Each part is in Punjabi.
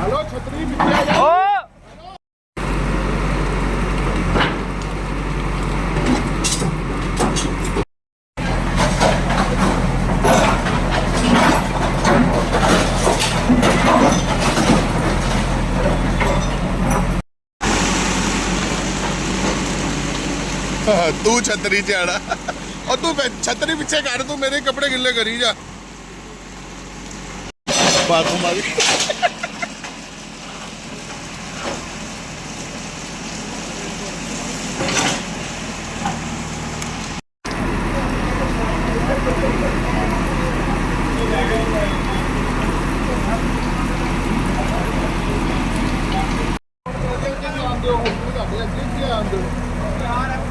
ਹਲੋ ਛਤਰੀ ਪਿੱਛੇ ਜਾ ਓ ਤੂੰ ਛਤਰੀ ਚ ਆਣਾ ਉਹ ਤੂੰ ਪੈ- ਛਤਰੀ ਪਿੱਛੇ ਕਰ ਤੂੰ ਮੇਰੇ ਕੱਪੜੇ ਗਿੱਲੇ ਕਰੀ ਜਾ। ਬਾਥਰੂਮ ਆ ਗਈ udah udah dia dia dia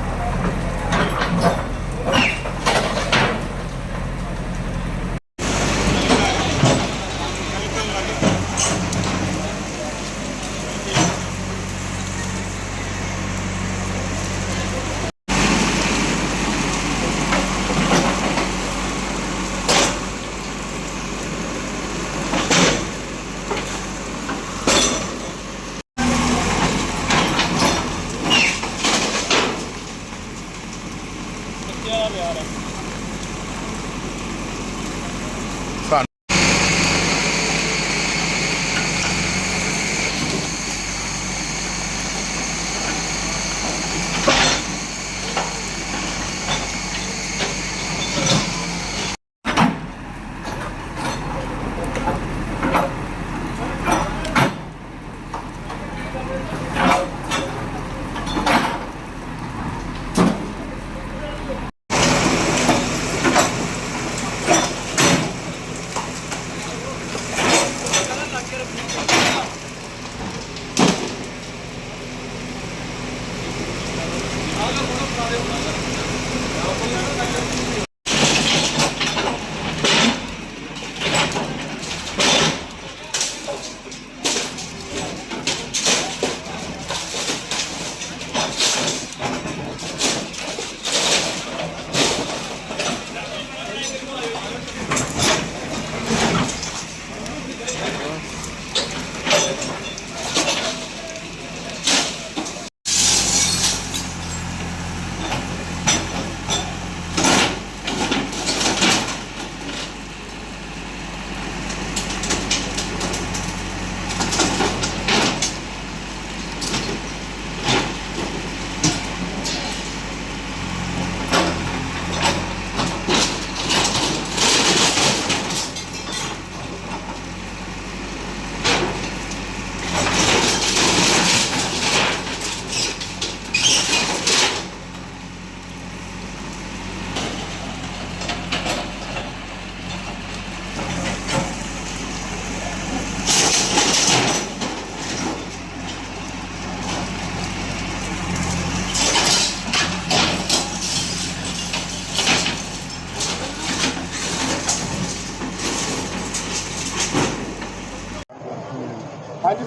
なるほど。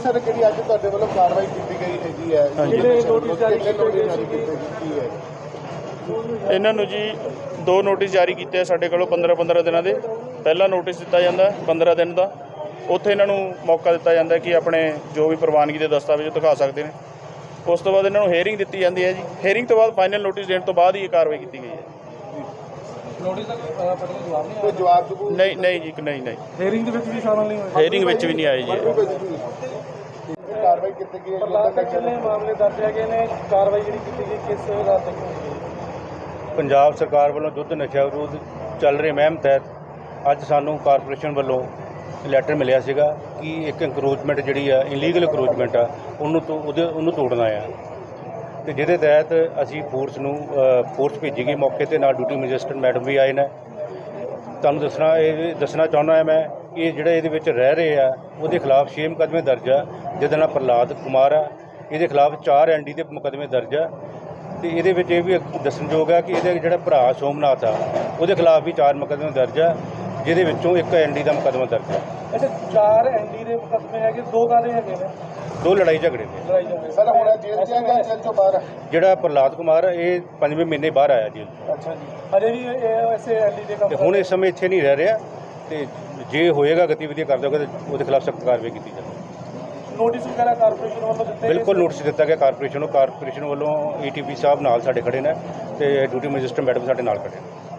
sir ਜਿਹੜੀ ਅੱਜ ਤੁਹਾਡੇ ਵੱਲੋਂ ਕਾਰਵਾਈ ਕੀਤੀ ਗਈ ਹੈਗੀ ਹੈ ਜਿਹੜੇ ਨੋਟਿਸ ਜਾਰੀ ਕੀਤੇ ਕੀ ਹੈ? ਇਹਨਾਂ ਨੂੰ ਜੀ ਦੋ ਨੋਟਿਸ ਜਾਰੀ ਕੀਤੇ ਆ ਸਾਡੇ ਕੋਲੋਂ 15 15 ਦਿਨਾਂ ਦੇ। ਪਹਿਲਾ ਨੋਟਿਸ ਦਿੱਤਾ ਜਾਂਦਾ ਹੈ 15 ਦਿਨ ਦਾ। ਉੱਥੇ ਇਹਨਾਂ ਨੂੰ ਮੌਕਾ ਦਿੱਤਾ ਜਾਂਦਾ ਕਿ ਆਪਣੇ ਜੋ ਵੀ ਪ੍ਰਵਾਨਗੀ ਦੇ ਦਸਤਾਵੇਜ਼ ਉਹ ਦਿਖਾ ਸਕਦੇ ਨੇ। ਉਸ ਤੋਂ ਬਾਅਦ ਇਹਨਾਂ ਨੂੰ ਹੇਅਰਿੰਗ ਦਿੱਤੀ ਜਾਂਦੀ ਹੈ ਜੀ। ਹੇਅਰਿੰਗ ਤੋਂ ਬਾਅਦ ਫਾਈਨਲ ਨੋਟਿਸ ਦੇਣ ਤੋਂ ਬਾਅਦ ਹੀ ਇਹ ਕਾਰਵਾਈ ਕੀਤੀ ਗਈ ਹੈ। ਕੋਈ ਜਵਾਬ ਦੂ ਨਹੀਂ ਨਹੀਂ ਜੀ ਨਹੀਂ ਨਹੀਂ। ਹੇਰਿੰਗ ਦੇ ਵਿੱਚ ਵੀ ਸ਼ਾਮਲ ਨਹੀਂ ਹੋਏ? ਹੇਅਰਿੰਗ ਵਿੱਚ ਵੀ ਨਹੀਂ ਆਏ ਜੀ। ਇਹ। ਕਾਰਵਾਈ ਕੀਤੀ ਗਈ? ਹੈ ਜੀ ਪ੍ਰਲਾਦ ਤੱਕ ਕਿੰਨੇ ਮਾਮਲੇ ਦਰਜ ਹੈਗੇ ਨੇ। ਕਾਰਵਾਈ ਜਿਹੜੀ ਕੀਤੀ ਗਈ ਕਿਸ ਆਧਾਰ ਤੱਕ ਹੋਈ ਹੈ ਪੰਜਾਬ ਸਰਕਾਰ ਵੱਲੋਂ ਯੁੱਧ ਨਸ਼ਾ ਵਿਰੋਧ ਚੱਲ ਰਹੇ ਮੁਹਿੰਮ ਤਹਿਤ ਅੱਜ ਸਾਨੂੰ ਕਾਰਪੋਰੇਸ਼ਨ ਵੱਲੋਂ ਲੈਟਰ ਮਿਲਿਆ ਸੀਗਾ ਕਿ ਇੱਕ ਇੰਕਰੋਚਮੈਂਟ ਜਿਹੜੀ ਆ ਇਲੀਗਲ ਇੰਕਰੋਚਮੈਂਟ ਆ ਉਹਨੂੰ ਤੋਂ ਉਹਦੇ ਉਹਨੂੰ ਤੋੜਨਾ ਆ। ਤੇ ਜਿਹਦੇ ਤਹਿਤ ਅਸੀਂ ਫੋਰਸ ਨੂੰ ਫੋਰਸ ਭੇਜੀ ਗਈ ਮੌਕੇ ਤੇ, ਨਾਲ ਡਿਊਟੀ ਮੈਜਿਸਟਰੇਟ ਮੈਡਮ ਵੀ ਆਏ ਨੇ। ਤੁਹਾਨੂੰ ਦੱਸਣਾ, ਇਹ ਦੱਸਣਾ ਚਾਹੁੰਦਾ ਹਾਂ ਮੈਂ ਕਿ ਇਹ ਜਿਹੜੇ ਇਹਦੇ ਵਿੱਚ ਰਹਿ ਰਹੇ ਆ, ਉਹਦੇ ਖਿਲਾਫ 6 ਮੁਕੱਦਮੇ ਦਰਜ ਆ, ਜਿਹਦਾ ਨਾਮ ਪ੍ਰਲਾਦ ਕੁਮਾਰ ਆ, ਇਹਦੇ ਖਿਲਾਫ 4 ਐਨਡੀ ਦੇ ਮੁਕੱਦਮੇ ਦਰਜ ਆ। ਤੇ ਇਹਦੇ ਵਿੱਚ ਇਹ ਵੀ ਦੱਸਣਯੋਗ ਆ ਕਿ ਇਹਦੇ ਜਿਹੜਾ ਭਰਾ ਸੋਮਨਾਥ ਆ, ਉਹਦੇ ਖਿਲਾਫ ਵੀ 4 ਮੁਕੱਦਮੇ ਦਰਜ ਆ, ਜਿਹਦੇ ਵਿੱਚੋਂ ਇੱਕ ਐਨਡੀ ਦਾ ਮੁਕੱਦਮਾ ਦਰਜ ਆ। ਅੱਛਾ ਚਾਰ ਐਨਡੀ ਦੇ ਮੁਕੱਦਮੇ ਹੈਗੇ ਦੋ ਕਾਦੇ ਹੈਗੇ ਨੇ? ਦੋ ਲੜਾਈ ਝਗੜੇ ਦੇ ਲੜਾਈ ਝਗੜੇ ਸਰ ਹੁਣ ਇਹ ਜੇਲ੍ਹ ਚ ਹੈਗਾ ਜੇਲ੍ਹ ਚੋਂ ਬਾਹਰ ਹੈ? ਜਿਹੜਾ ਪ੍ਰਲਾਦ ਕੁਮਾਰ ਇਹ ਪੰਜਵੇਂ ਮਹੀਨੇ ਬਾਹਰ ਆਇਆ ਜੀ ਅੱਛਾ ਜੀ। ਹਜੇ ਵੀ ਇਹ ਐਸੇ ਐਨਡੀ ਦੇ ਕੰਮ ਤੇ ਹੁਣ ਇਸ ਸਮੇਂ ਇੱਥੇ ਨਹੀਂ ਰਹਿ ਰਿਹਾ ਤੇ ਜੇ ਹੋਏਗਾ ਗਤੀਵਿਧੀਆਂ ਕਰਦਾ ਹੋਗਾ ਤੇ ਉਹਦੇ ਖਿਲਾਫ ਸਖਤ ਕਾਰਵਾਈ ਕੀਤੀ ਜਾਵੇ ਨੋਟਿਸ ਵਗੈਰਾ ਕਾਰਪੋਰੇਸ਼ਨ ਵੱਲੋਂ ਦਿੱਤੇ ਗਏ ਬਿਲਕੁਲ ਨੋਟਿਸ ਦਿੱਤਾ ਗਿਆ ਕਾਰਪੋਰੇਸ਼ਨ ਨੂੰ। ਕਾਰਪੋਰੇਸ਼ਨ ਵੱਲੋਂ ਈਟੀਪੀ ਸਾਹਿਬ ਨਾਲ ਸਾਡੇ ਖੜੇ ਨੇ ਤੇ ਡਿਊਟੀ ਮੈਜਿਸਟਰ ਮੈਡਮ ਸਾਡੇ ਨਾਲ ਖੜੇ ਨੇ।